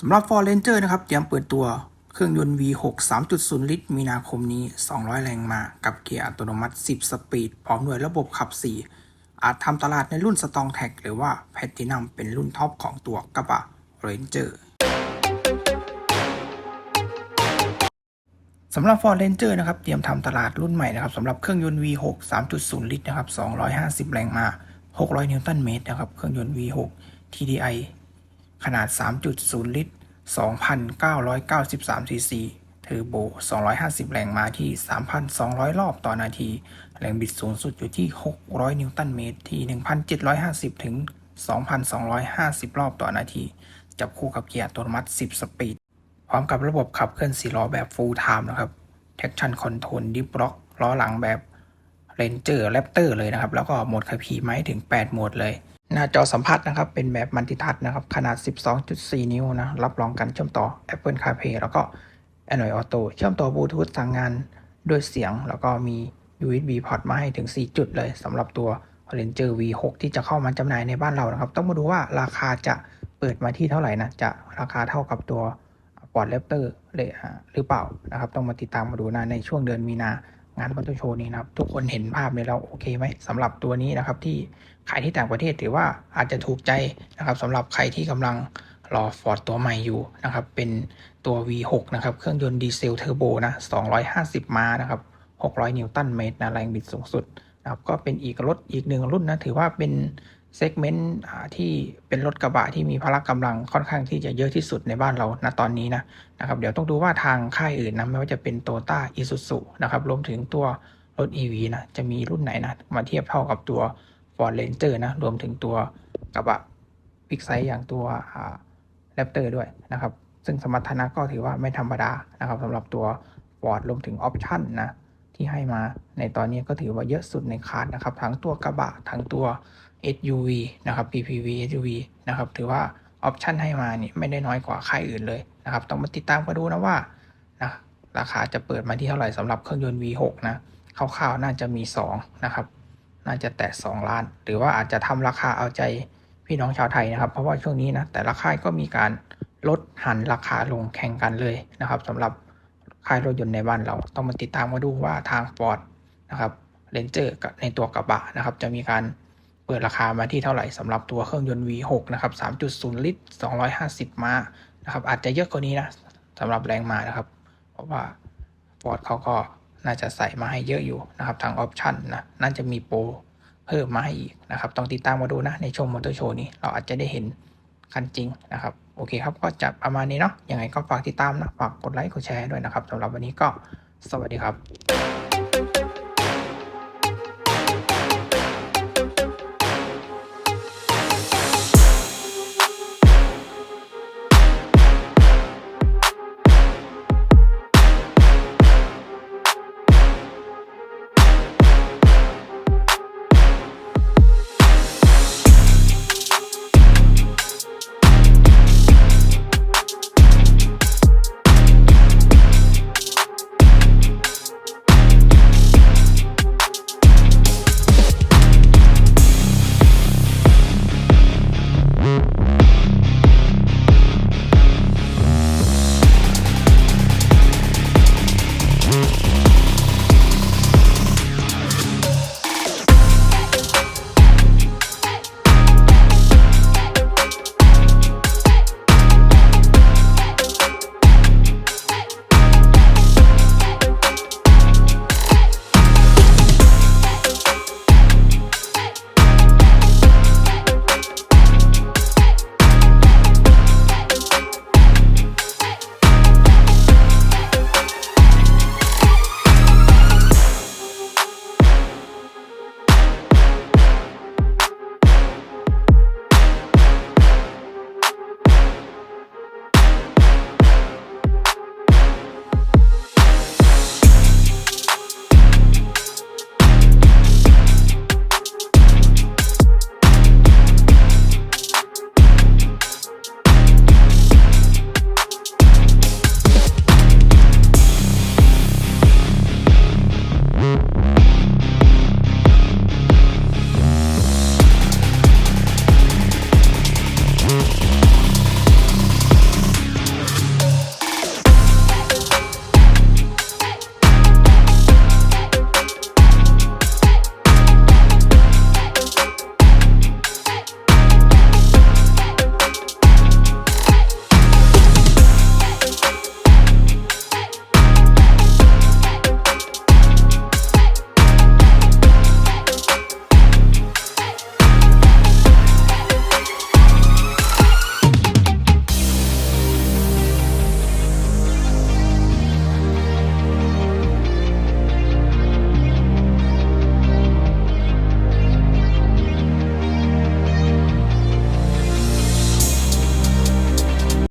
สำหรับ Ford Ranger นะครับ เตรียมเปิดตัวเครื่องยนต์ V6 3.0 ลิตร มีนาคมนี้ 200 แรงม้ากับเกียร์อัตโนมัติ 10 สปีด พร้อมด้วยระบบขับ 4 อาจทำตลาดในรุ่น Strong Tag หรือว่า Platinum เป็นรุ่นท็อปของตัวกระบะ Ranger สำหรับ Ford Ranger นะครับ เตรียมทำตลาดรุ่นใหม่นะครับสำหรับเครื่องยนต์ V6 3.0 ลิตรนะครับ 250 แรงม้า600 นิวตันเมตรนะครับ เครื่องยนต์ V6 TDI ขนาด 3.0 ลิตร 2,993 ซีซี เทอร์โบ 250 แรงม้าที่ 3,200 รอบต่อนาที แรงบิดสูงสุดอยู่ที่ 600 นิวตันเมตร ที่ 1,750 ถึง 2,250 รอบต่อนาที จับคู่กับเกียร์อัตโนมัติ 10 สปีด พร้อมกับระบบขับเคลื่อน4ล้อแบบ full time นะครับ traction control diff lock ล้อหลังแบบ Ranger Raptor เลยนะครับ แล้วก็โหมดขับขี่ไม้ถึง 8 โหมดเลย หน้าจอสัมผัสนะครับ เป็นแบบมัลติทัชนะครับ ขนาด 12.4 นิ้วนะ รับรองการเชื่อมต่อ Apple CarPlay แล้วก็ Android Auto เชื่อมต่อบลูทูธสั่งงานด้วยเสียง แล้วก็มี USB port มาให้ถึง 4 จุดเลยสำหรับตัว Ranger V6 ที่จะเข้ามาจำหน่ายในบ้านเรานะครับ ต้องมาดูว่าราคาจะเปิดมาที่เท่าไหร่นะ จะราคาเท่ากับตัวปอร์ตแรปเตอร์เลยหรือเปล่านะครับ ต้องมาติดตามมาดูนะในช่วงเดือนมีนา งานมอเตอร์โชว์นี้นะครับทุกคนเห็นภาพเลยแล้วโอเคไหมสำหรับตัวนี้นะครับที่ขายที่ต่างประเทศถือว่าอาจจะถูกใจนะครับสำหรับใครที่กำลังรอฟอร์ดตัวใหม่อยู่นะครับเป็นตัว V6 นะครับเครื่องยนต์ดีเซลเทอร์โบนะ250 ม้านะครับ600 นิวตันเมตรนะแรงบิดสูงสุดนะครับก็เป็นอีกรถอีกหนึ่งรุ่นนะถือว่าเป็น เซกเมนต์ที่เป็นรถกระบะที่มีพละกำลังค่อนข้างที่จะเยอะที่สุดในบ้านเราณตอนนี้นะนะครับเดี๋ยวต้องดูว่าทางค่ายอื่นนะไม่ว่าจะเป็นโตต้าอิซูซุนะครับรวมถึงตัวรถ EV นะจะมีรุ่นไหนนะมาเทียบเท่ากับตัว Ford Ranger นะรวมถึงตัวกระบะบิ๊กไซส์อย่างตัวแรปเตอร์ด้วยนะครับซึ่งสมรรถนะก็ถือว่าไม่ธรรมดานะครับสำหรับตัว Ford รวมถึงออปชั่นนะที่ให้มาในตอนนี้ก็ถือว่าเยอะสุดในคาร์นะครับทั้งตัวกระบะทั้งตัว SUV นะครับ PPV SUV นะครับถือว่าออปชันให้มานี่ไม่ได้น้อยกว่าค่ายอื่นเลยนะครับ ต้องมาติดตามมาดูนะว่านะราคาจะเปิดมาที่เท่าไหร่สำหรับเครื่องยนต์ V6 นะคร่าวๆน่าจะมี 2 นะครับ น่าจะแตะ2ล้าน หรือว่าอาจจะทำราคาเอาใจพี่น้องชาวไทยนะครับ เพราะว่าช่วงนี้นะแต่ละค่ายก็มีการลดหันราคาลงแข่งกันเลยนะครับสำหรับค่ายรถยนต์ในบ้านเราต้องมาติดตามมาดูว่าทาง Ford นะครับ Ranger กับในตัวกระบะนะครับ จะมีการ เปิดราคามาที่เท่าไหร่สำหรับตัวเครื่องยนต์ V6 นะครับ 3.0 ลิตร 250 ม้านะครับ อาจจะเยอะกว่านี้นะสำหรับแรงม้านะครับ เพราะว่า Ford เขาก็น่าจะใส่มาให้เยอะอยู่นะครับ ทางออปชันนะน่าจะมีโปรเพิ่มมาให้อีกนะครับ ต้องติดตามมาดูนะ ในช่วงมอเตอร์โชว์นี้ เราอาจจะได้เห็นคันจริงนะครับ โอเคครับ ก็จะประมาณนี้เนาะยังไงก็ฝากติดตามนะ ฝากกดไลค์กดแชร์ด้วยนะครับสำหรับวันนี้ก็สวัสดีครับ